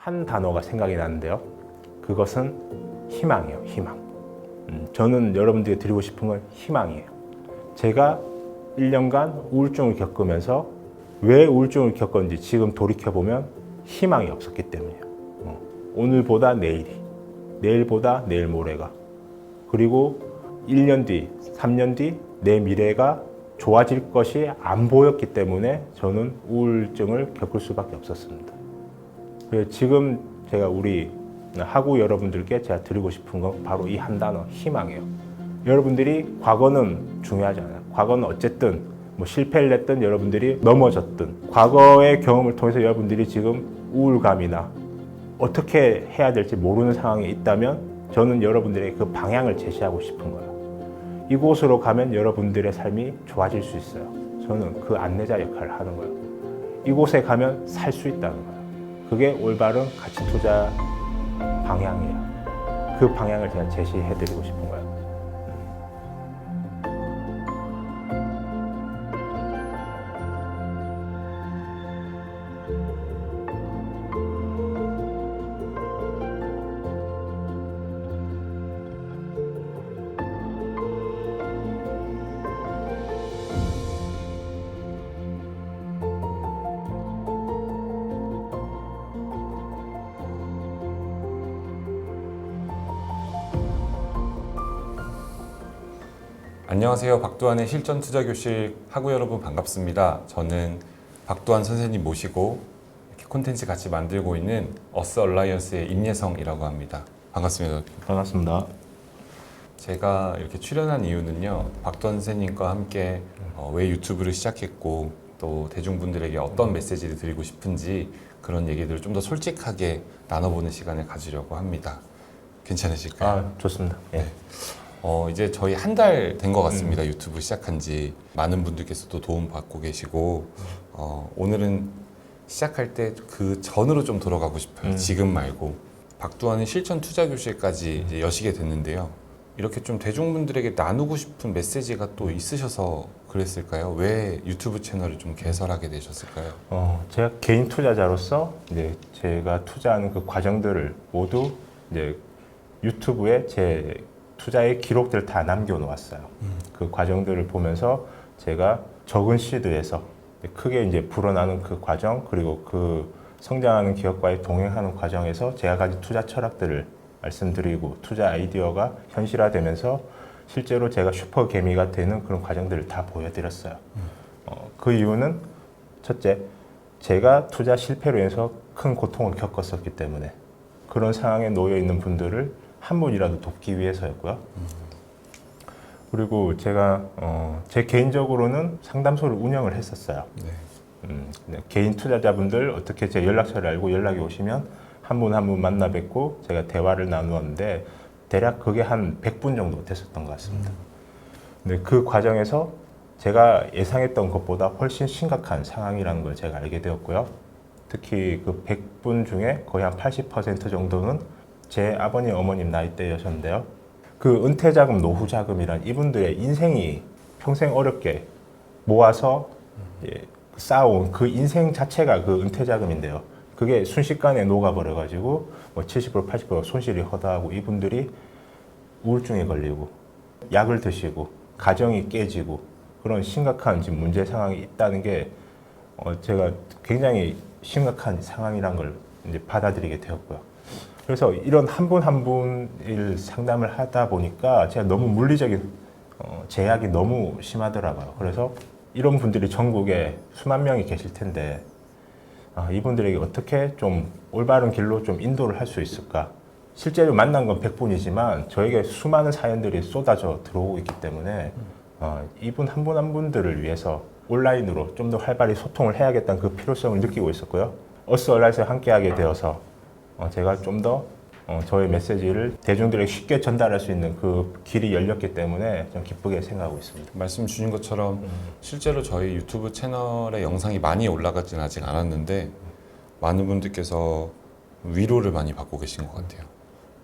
한 단어가 생각이 나는데요. 그것은 희망이에요. 희망. 음, 저는 여러분들에게 드리고 싶은 건 희망이에요. 제가 1년간 우울증을 겪으면서 왜 우울증을 겪었는지 지금 돌이켜 보면 희망이 없었기 때문이에요. 어, 오늘보다 내일이, 내일보다 내일 모레가, 그리고 1년 뒤, 3년 뒤 내 미래가 좋아질 것이 안 보였기 때문에 저는 우울증을 겪을 수밖에 없었습니다. 지금 제가 우리 하구 여러분들께 제가 드리고 싶은 건 바로 이 한 단어 희망이에요. 여러분들이 과거는 중요하지 않아요. 과거는 어쨌든 뭐 실패를 했든 여러분들이 넘어졌든 과거의 경험을 통해서 여러분들이 지금 우울감이나 어떻게 해야 될지 모르는 상황에 있다면 저는 여러분들에게 그 방향을 제시하고 싶은 거예요. 이곳으로 가면 여러분들의 삶이 좋아질 수 있어요. 저는 그 안내자 역할을 하는 거예요. 이곳에 가면 살 수 있다는 거예요. 그게 올바른 가치 투자 방향이에요. 그 방향을 제가 제시해 드리고 싶은 거예요. 안녕하세요. 박두환의 실전 투자 교실 하구 여러분 반갑습니다. 저는 박두환 선생님 모시고 이렇게 콘텐츠 같이 만들고 있는 어스 얼라이언스의 임예성이라고 합니다. 반갑습니다. 반갑습니다. 제가 이렇게 출연한 이유는요. 박두환 선생님과 함께 어, 왜 유튜브를 시작했고 또 대중분들에게 어떤 메시지를 드리고 싶은지 그런 얘기들을 좀 더 솔직하게 나눠보는 시간을 가지려고 합니다. 괜찮으실까요? 아, 좋습니다. 예. 어, 이제 저희 한 달 된 것 같습니다. 유튜브 시작한 지. 많은 분들께서도 도움 받고 계시고, 어, 오늘은 시작할 때 그 전으로 좀 돌아가고 싶어요. 음. 지금 말고. 박두환의 실천 투자 교실까지 이제 여시게 됐는데요. 이렇게 좀 대중분들에게 나누고 싶은 메시지가 또 있으셔서 그랬을까요? 왜 유튜브 채널을 좀 개설하게 되셨을까요? 어, 제가 개인 투자자로서 이제 제가 투자하는 그 과정들을 모두 이제 유튜브에 제 투자의 기록들을 다 남겨놓았어요. 그 과정들을 보면서 제가 적은 시드에서 크게 이제 불어나는 그 과정 그리고 그 성장하는 기업과의 동행하는 과정에서 제가 가진 투자 철학들을 말씀드리고 투자 아이디어가 현실화되면서 실제로 제가 슈퍼 개미가 되는 그런 과정들을 다 보여드렸어요. 어, 그 이유는 첫째, 제가 투자 실패로 인해서 큰 고통을 겪었었기 때문에 그런 상황에 놓여 있는 분들을 한 분이라도 돕기 위해서였고요. 그리고 제가 어, 제 개인적으로는 상담소를 운영을 했었어요. 네. 음, 네, 개인 투자자분들 어떻게 제 연락처를 알고 연락이 오시면 한 분 한 분 만나 뵙고 제가 대화를 나누었는데 대략 그게 한 100분 정도 됐었던 것 같습니다. 근데 그 과정에서 제가 예상했던 것보다 훨씬 심각한 상황이라는 걸 제가 알게 되었고요. 특히 그 100분 중에 거의 한 80% 정도는 제 아버님, 어머님 나이대였었는데요. 그 은퇴자금, 노후자금이란 이분들의 인생이 평생 어렵게 모아서 예, 쌓아온 그 인생 자체가 그 은퇴자금인데요. 그게 순식간에 녹아버려가지고 뭐 70% 80% 손실이 허다하고 이분들이 우울증에 걸리고 약을 드시고 가정이 깨지고 그런 심각한 지금 문제 상황이 있다는 게 어, 제가 굉장히 심각한 상황이란 걸 이제 받아들이게 되었고요. 그래서 이런 한 분 한 분을 상담을 하다 보니까 제가 너무 물리적인 어, 제약이 너무 심하더라고요. 그래서 이런 분들이 전국에 수만 명이 계실 텐데 아, 이분들에게 어떻게 좀 올바른 길로 좀 인도를 할 수 있을까? 실제로 만난 건 100분이지만 저에게 수많은 사연들이 쏟아져 들어오고 있기 때문에 어, 이분 한 분한 분들을 위해서 온라인으로 좀 더 활발히 소통을 해야겠다는 그 필요성을 느끼고 있었고요. 어스 얼라이스에 함께하게 되어서 어, 제가 좀더 어, 저의 메시지를 대중들에게 쉽게 전달할 수 있는 그 길이 열렸기 때문에 좀 기쁘게 생각하고 있습니다. 말씀 주신 것처럼 실제로 저희 유튜브 채널에 영상이 많이 올라가지는 아직 않았는데 많은 분들께서 위로를 많이 받고 계신 것 같아요.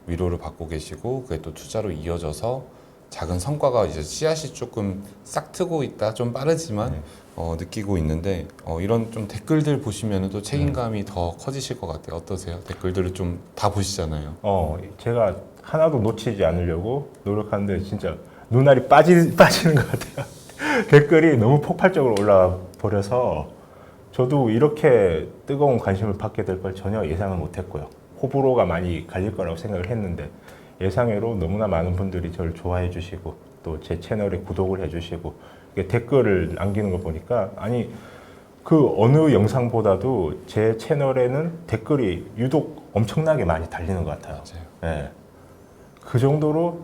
위로를 받고 계시고 그게 또 투자로 이어져서 작은 성과가 이제 씨앗이 조금 싹 트고 있다 좀 빠르지만 네. 어, 느끼고 있는데 어, 이런 좀 댓글들 보시면 또 책임감이 음. 더 커지실 것 같아요. 어떠세요? 댓글들을 좀 다 보시잖아요. 어, 제가 하나도 놓치지 않으려고 노력하는데 진짜 눈알이 빠지, 빠지는 것 같아요. 댓글이 너무 폭발적으로 올라와 버려서 저도 이렇게 뜨거운 관심을 받게 될 걸 전혀 예상을 못했고요. 호불호가 많이 갈릴 거라고 생각을 했는데 예상외로 너무나 많은 분들이 저를 좋아해 주시고 또 제 채널에 구독을 해 주시고 댓글을 남기는 거 보니까 아니 그 어느 영상보다도 제 채널에는 댓글이 유독 엄청나게 많이 달리는 것 같아요. 맞아요. 예. 그 정도로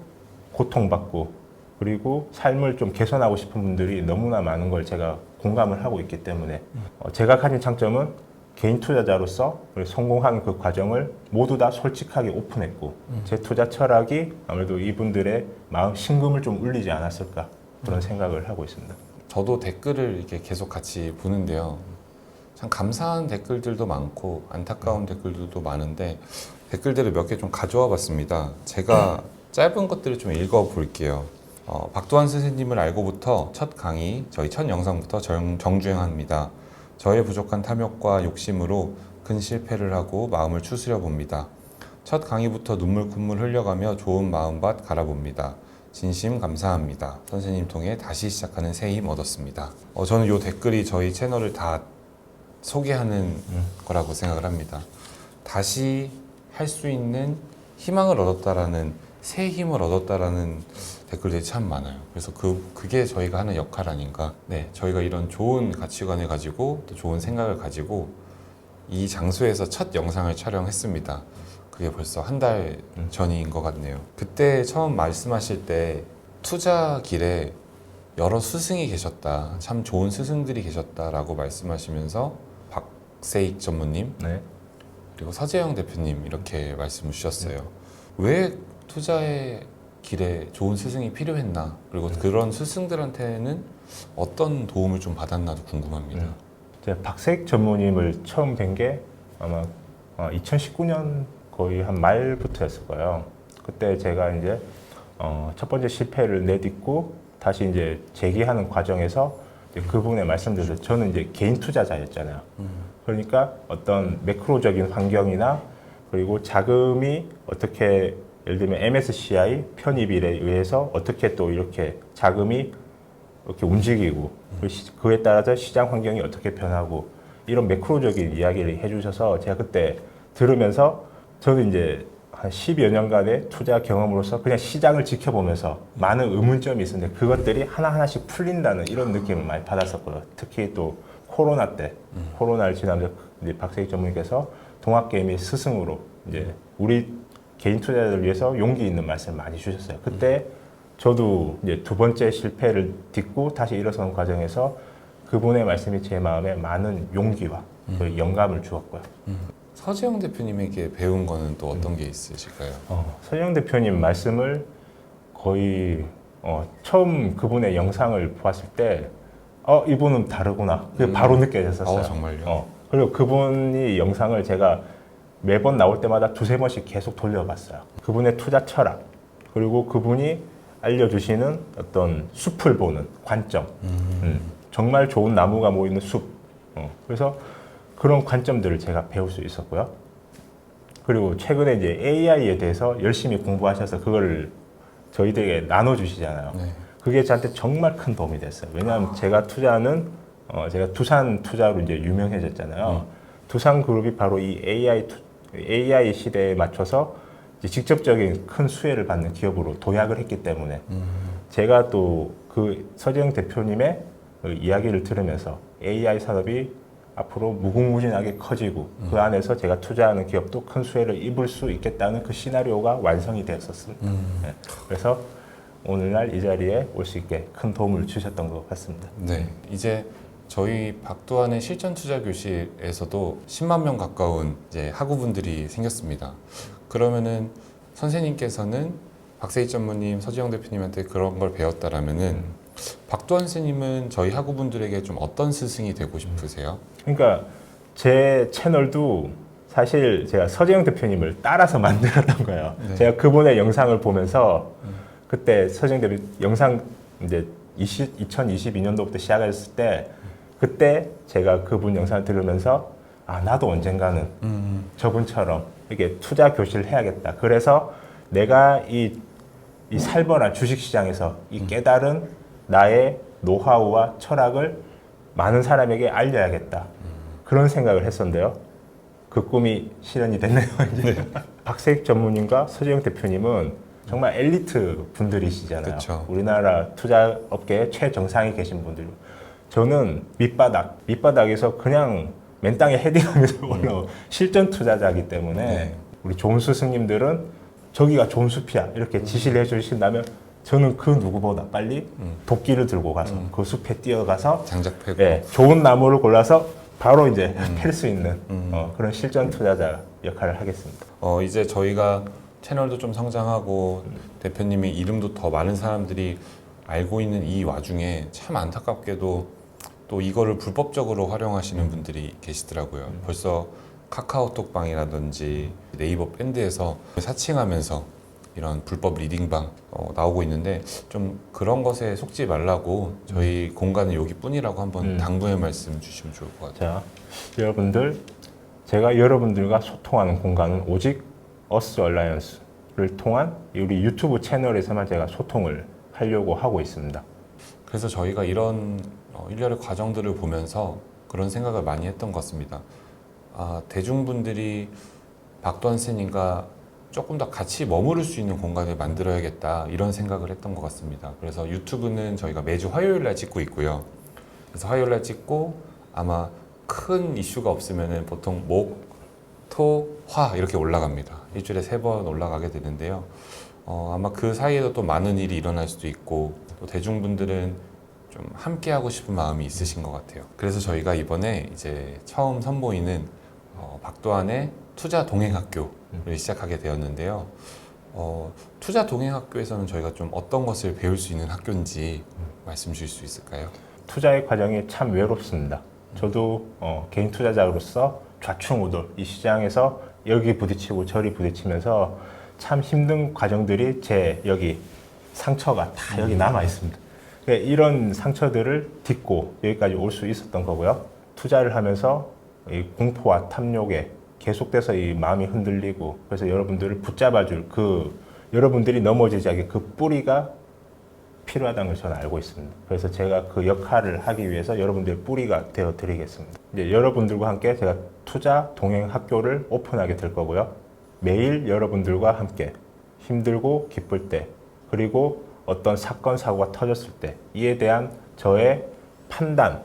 고통받고 그리고 삶을 좀 개선하고 싶은 분들이 너무나 많은 걸 제가 공감을 하고 있기 때문에 어, 제가 가진 장점은 개인 투자자로서 성공한 그 과정을 모두 다 솔직하게 오픈했고 제 투자 철학이 아무래도 이분들의 마음 심금을 좀 울리지 않았을까 그런 생각을 하고 있습니다. 저도 댓글을 이렇게 계속 같이 보는데요. 참 감사한 댓글들도 많고 안타까운 댓글들도 많은데 댓글들을 몇 개 좀 가져와 봤습니다. 제가 짧은 것들을 좀 읽어 볼게요. 어, 박도환 선생님을 알고부터 첫 강의, 저희 첫 영상부터 정, 정주행합니다. 저의 부족한 탐욕과 욕심으로 큰 실패를 하고 마음을 추스려 봅니다. 첫 강의부터 눈물 콧물 흘려가며 좋은 마음밭 갈아봅니다. 진심 감사합니다. 선생님 통해 다시 시작하는 새 힘 얻었습니다. 어, 저는 이 댓글이 저희 채널을 다 소개하는 거라고 생각을 합니다. 다시 할 수 있는 희망을 얻었다라는 새 힘을 얻었다라는 댓글들이 참 많아요. 그래서 그 그게 저희가 하는 역할 아닌가. 네, 저희가 이런 좋은 가치관을 가지고 또 좋은 생각을 가지고 이 장소에서 첫 영상을 촬영했습니다. 그게 벌써 한 달 전인 것 같네요. 그때 처음 말씀하실 때 투자 길에 여러 스승이 계셨다. 참 좋은 스승들이 계셨다라고 말씀하시면서 박세익 전무님 네. 그리고 서재영 대표님 이렇게 말씀을 주셨어요. 왜 투자의 길에 좋은 스승이 필요했나? 그리고 그런 스승들한테는 어떤 도움을 좀 받았나도 궁금합니다. 음. 제가 박색 전무님을 처음 뵌 게 아마 2019년 거의 한 말부터였을 거예요. 그때 제가 이제 어, 첫 번째 실패를 내딛고 다시 이제 재기하는 과정에서 이제 그분의 말씀대로 저는 이제 개인 투자자였잖아요. 그러니까 어떤 매크로적인 환경이나 그리고 자금이 어떻게 예를 들면 MSCI 편입일에 의해서 어떻게 또 이렇게 자금이 이렇게 움직이고 그 시- 그에 따라서 시장 환경이 어떻게 변하고 이런 매크로적인 이야기를 해주셔서 제가 그때 들으면서 저는 이제 한 10여 년간의 투자 경험으로서 그냥 시장을 지켜보면서 많은 의문점이 있었는데 그것들이 하나하나씩 풀린다는 이런 느낌을 많이 받았었고요. 특히 또 코로나 때 코로나를 지나면서 이제 박세익 전문님께서 동학개미의 스승으로 이제 우리 개인 투자자들 위해서 용기 있는 말씀을 많이 주셨어요. 그때 저도 이제 두 번째 실패를 딛고 다시 일어서는 과정에서 그분의 말씀이 제 마음에 많은 용기와 그 영감을 주었고요. 서재영 대표님에게 배운 거는 또 어떤 게 있으실까요? 어, 서영 대표님 말씀을 거의 어, 처음 그분의 영상을 보았을 때, 어, 이분은 다르구나. 그게 음. 바로 느껴졌었어요. 어, 정말요? 어, 그리고 그분이 영상을 제가 매번 나올 때마다 두세 번씩 계속 돌려봤어요. 그분의 투자 철학, 그리고 그분이 알려주시는 어떤 숲을 보는 관점. 음, 정말 좋은 나무가 모이는 숲. 어, 그래서 그런 관점들을 제가 배울 수 있었고요. 그리고 최근에 이제 AI에 대해서 열심히 공부하셔서 그걸 저희들에게 나눠주시잖아요. 네. 그게 저한테 정말 큰 도움이 됐어요. 왜냐하면 제가 투자는 어, 제가 두산 투자로 이제 유명해졌잖아요. 두산 그룹이 바로 이 AI 투, AI 시대에 맞춰서 직접적인 큰 수혜를 받는 기업으로 도약을 했기 때문에 제가 또 그 서재영 대표님의 그 이야기를 들으면서 AI 산업이 앞으로 무궁무진하게 커지고 그 안에서 제가 투자하는 기업도 큰 수혜를 입을 수 있겠다는 그 시나리오가 완성이 되었었습니다. 네. 그래서 오늘날 이 자리에 올 수 있게 큰 도움을 주셨던 것 같습니다. 네, 이제 저희 박도환의 실전 투자 교실에서도 10만 명 가까운 이제 학우분들이 생겼습니다. 그러면은 선생님께서는 박세희 전무님, 서지영 대표님한테 그런 걸 배웠다라면은 박도환 선생님은 저희 학우분들에게 좀 어떤 스승이 되고 싶으세요? 그러니까 제 채널도 사실 제가 서재영 대표님을 따라서 만들었던 거예요. 네. 제가 그분의 영상을 보면서 그때 서재영 대표 영상 이제 20, 2022년도부터 시작했을 때 그때 제가 그분 영상을 들으면서 아 나도 언젠가는 음, 저분처럼 이렇게 투자 교실을 해야겠다. 그래서 내가 이, 이 살벌한 주식시장에서 이 깨달은 나의 노하우와 철학을 많은 사람에게 알려야겠다. 그런 생각을 했었는데요. 그 꿈이 실현이 됐네요. 이제. 박세익 전무님과 서재영 대표님은 정말 엘리트 분들이시잖아요. 그쵸. 우리나라 투자 업계의 최정상에 계신 분들. 저는 밑바닥, 밑바닥에서 그냥 맨 땅에 헤딩하면서 올라온 실전 투자자이기 때문에 네. 우리 좋은 스승님들은 저기가 숲이야 이렇게 지시를 해주신다면 저는 그 누구보다 빨리 음. 도끼를 들고 가서 음. 그 숲에 뛰어가서 장작 패고 예, 좋은 나무를 골라서 바로 이제 팰 수 있는 음. 어, 그런 실전 투자자 역할을 하겠습니다. 어, 이제 저희가 채널도 좀 성장하고 대표님의 이름도 더 많은 사람들이 알고 있는 이 와중에 참 안타깝게도 또 이거를 불법적으로 활용하시는 분들이 계시더라고요. 벌써 카카오톡방이라든지 네이버 밴드에서 사칭하면서 이런 불법 리딩방 어, 나오고 있는데 좀 그런 것에 속지 말라고 저희 공간은 여기뿐이라고 한번 음. 당부의 말씀 주시면 좋을 것 같아요. 자, 여러분들 제가 여러분들과 소통하는 공간은 오직 어스 얼라이언스를 통한 우리 유튜브 채널에서만 제가 소통을 하려고 하고 있습니다. 그래서 저희가 이런 어, 일련의 과정들을 보면서 그런 생각을 많이 했던 것 같습니다. 아, 대중분들이 박도환 선생님과 조금 더 같이 머무를 수 있는 공간을 만들어야겠다 이런 생각을 했던 것 같습니다. 그래서 유튜브는 저희가 매주 화요일 날 찍고 있고요. 그래서 화요일 날 찍고 아마 큰 이슈가 없으면은 보통 목, 토, 화 이렇게 올라갑니다. 일주일에 세 번 올라가게 되는데요. 어, 아마 그 사이에도 또 많은 일이 일어날 수도 있고 또 대중분들은 좀 함께 하고 싶은 마음이 있으신 것 같아요. 그래서 저희가 이번에 이제 처음 선보이는 어, 박도환의 투자 동행학교 를 시작하게 되었는데요. 어, 투자 동행학교에서는 저희가 좀 어떤 것을 배울 수 있는 학교인지 말씀 주실 수 있을까요? 투자의 과정이 참 외롭습니다. 저도 어, 개인 투자자로서 좌충우돌 이 시장에서 여기 부딪히고 저리 부딪히면서 참 힘든 과정들이 제 여기 상처가 다 여기 남아 있습니다. 그러니까 이런 상처들을 딛고 여기까지 올 수 있었던 거고요. 투자를 하면서 이 공포와 탐욕에 계속돼서 이 마음이 흔들리고 그래서 여러분들을 붙잡아줄 그 여러분들이 넘어지지 않게 그 뿌리가 필요하다는 걸 저는 알고 있습니다. 그래서 제가 그 역할을 하기 위해서 여러분들의 뿌리가 되어 드리겠습니다. 이제 여러분들과 함께 제가 투자 동행 학교를 오픈하게 될 거고요. 매일 여러분들과 함께 힘들고 기쁠 때 그리고 어떤 사건 사고가 터졌을 때 이에 대한 저의 판단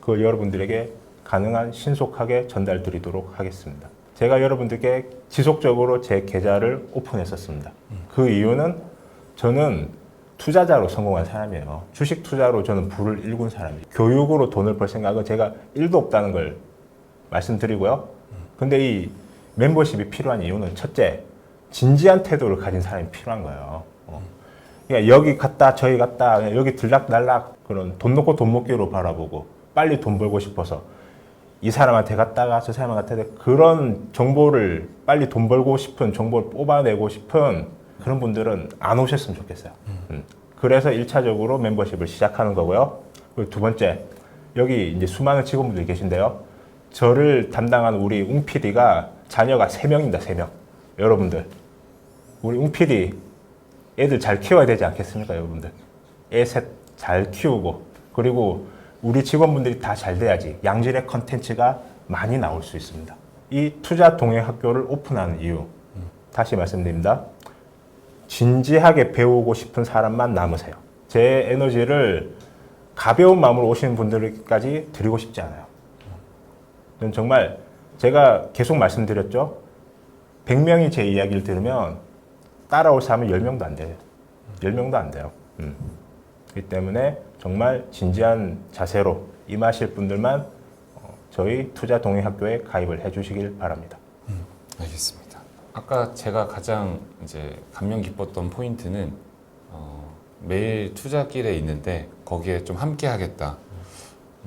그걸 여러분들에게 가능한 신속하게 전달 드리도록 하겠습니다. 제가 여러분들께 지속적으로 제 계좌를 오픈했었습니다. 그 이유는 저는 투자자로 성공한 사람이에요. 주식 투자로 저는 부를 일군 사람이에요. 교육으로 돈을 벌 생각은 제가 1도 없다는 걸 말씀드리고요. 근데 이 멤버십이 필요한 이유는 첫째, 진지한 태도를 가진 사람이 필요한 거예요. 어. 그러니까 여기 갔다 저기 갔다 여기 들락날락 그런 돈 놓고 돈 먹기로 바라보고 빨리 돈 벌고 싶어서 이 사람한테 갔다가 저 사람한테 갔다가 그런 정보를 빨리 돈 벌고 싶은 정보를 뽑아내고 싶은 그런 분들은 안 오셨으면 좋겠어요. 음. 그래서 1차적으로 멤버십을 시작하는 거고요. 그리고 두 번째, 여기 이제 수많은 직원분들이 계신데요. 저를 담당한 우리 웅 PD가 자녀가 세명입니다세명 여러분들. 우리 웅 PD 애들 잘 키워야 되지 않겠습니까, 여러분들? 애 셋 잘 키우고 그리고 우리 직원분들이 다 잘 돼야지 양질의 컨텐츠가 많이 나올 수 있습니다. 이 투자 동행 학교를 오픈하는 이유 다시 말씀드립니다. 진지하게 배우고 싶은 사람만 남으세요. 제 에너지를 가벼운 마음으로 오시는 분들까지 드리고 싶지 않아요. 저는 정말 제가 계속 말씀드렸죠. 100명이 제 이야기를 들으면 따라올 사람은 10명도 안 돼요. 10명도 안 돼요. 음. 그렇기 때문에 정말 진지한 자세로 임하실 분들만 어, 저희 투자 동행학교에 가입을 해 주시길 바랍니다. 알겠습니다. 아까 제가 가장 이제 감명 깊었던 포인트는 어, 매일 투자길에 있는데 거기에 좀 함께 하겠다.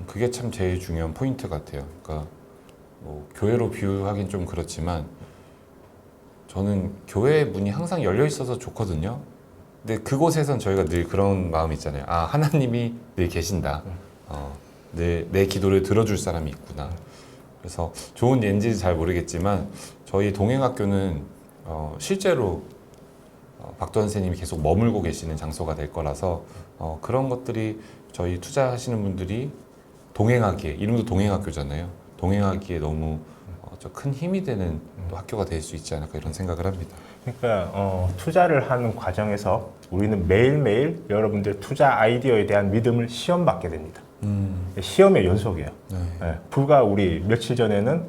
그게 참 제일 중요한 포인트 같아요. 그러니까 뭐 교회로 비유하긴 좀 그렇지만 저는 교회 문이 항상 열려 있어서 좋거든요. 근데 그곳에선 저희가 늘 그런 마음 있잖아요. 아 하나님이 늘 계신다. 어, 내, 내 기도를 들어줄 사람이 있구나. 그래서 좋은 예인지 잘 모르겠지만 저희 동행학교는 어, 실제로 어, 박도환 선생님이 계속 머물고 계시는 장소가 될 거라서 어, 그런 것들이 저희 투자하시는 분들이 동행하기에 이름도 동행학교잖아요. 동행하기에 너무 어, 저큰 힘이 되는 또 학교가 될 수 있지 않을까 이런 생각을 합니다. 그러니까 어, 투자를 하는 과정에서 우리는 매일매일 여러분들 투자 아이디어에 대한 믿음을 시험받게 됩니다. 시험의 연속이에요. 네. 예, 불과 우리 며칠 전에는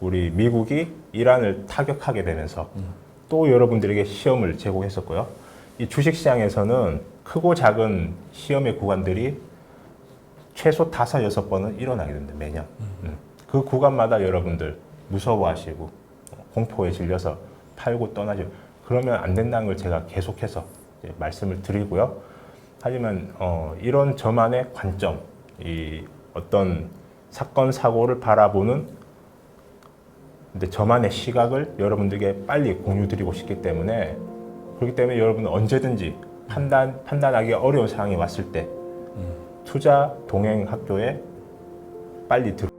우리 미국이 이란을 타격하게 되면서 또 여러분들에게 시험을 제공했었고요. 이 주식시장에서는 크고 작은 시험의 구간들이 최소 다섯 여섯 번은 일어나게 됩니다 매년. 음. 그 구간마다 여러분들 무서워하시고 어, 공포에 질려서 팔고 떠나죠. 그러면 안 된다는 걸 제가 계속해서 말씀을 드리고요. 하지만 어, 이런 저만의 관점, 이 어떤 사건 사고를 바라보는 근데 저만의 시각을 여러분들에게 빨리 공유드리고 싶기 때문에 그렇기 때문에 여러분은 언제든지 판단 판단하기 어려운 상황이 왔을 때 투자 동행 학교에 빨리 들.